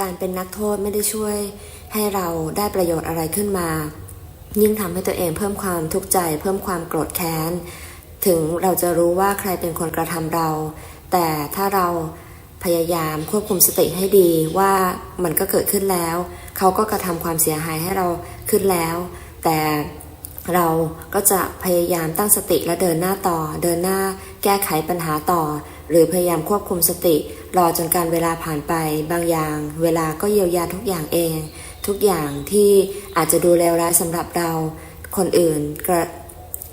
การเป็นนักโทษไม่ได้ช่วยให้เราได้ประโยชน์อะไรขึ้นมา ยิ่งทำให้ตัวเองเพิ่มความทุกข์ใจ เพิ่มความโกรธแค้น ถึงเราจะรู้ว่าใครเป็นคนกระทำเรา แต่ถ้าเราพยายามควบคุมสติให้ดีว่ามันก็เกิดขึ้นแล้ว เขาก็กระทำความเสียหายให้เราขึ้นแล้ว แต่เราก็จะพยายามตั้งสติและเดินหน้าต่อ เดินหน้าแก้ไขปัญหาต่อ หรือพยายามควบคุมสติ รอจนการเวลาผ่านไป บางอย่าง เวลาก็เยียวยาทุกอย่างเอง ทุกอย่างที่อาจจะดูเลวร้ายสำหรับเรา คนอื่นกระ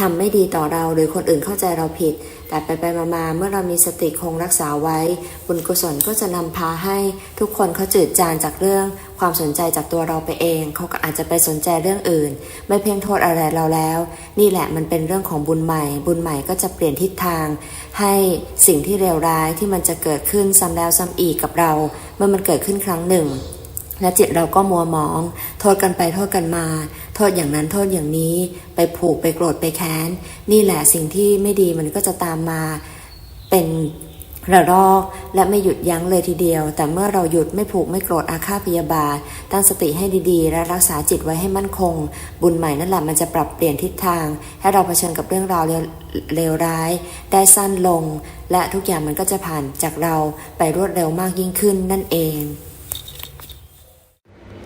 ทำไม่ดีต่อเราหรือคนอื่นเข้าใจเราผิด แต่ไปไปมามาเมื่อเรามีสติคงรักษาไว้ บุญกุศลก็จะนำพาให้ทุกคนเขาจืดจางจากเรื่อง ความสนใจจากตัวเราไปเอง เขาก็อาจจะไปสนใจเรื่องอื่น ไม่เพียงโทษอะไรเราแล้ว นี่แหละมันเป็นเรื่องของบุญใหม่ บุญใหม่ก็จะเปลี่ยนทิศทาง ให้สิ่งที่เลวร้ายที่มันจะเกิดขึ้นซ้ำแล้วซ้ำอีกกับเรา เมื่อมันเกิดขึ้นครั้งหนึ่ง และจิตเราก็มัวหมอง โทษกันไปโทษกันมา โทษอย่างนั้นโทษอย่างนี้ ไปผูกไปโกรธไปแค้น นี่แหละสิ่งที่ไม่ดีมันก็จะตามมาเป็นระลอกและไม่หยุดยั้งเลยทีเดียว แต่เมื่อเราหยุดไม่ผูกไม่โกรธอาฆาตพยาบาท ตั้งสติให้ดีๆ และรักษาจิตไว้ให้มั่นคง บุญใหม่นั่นแหละมันจะปรับเปลี่ยนทิศทาง ให้เราเผชิญกับเรื่องราวเลวเลวร้าย ได้สั้นลง และทุกอย่างมันก็จะผ่านจากเราไปรวดเร็วมากยิ่งขึ้นนั่นเอง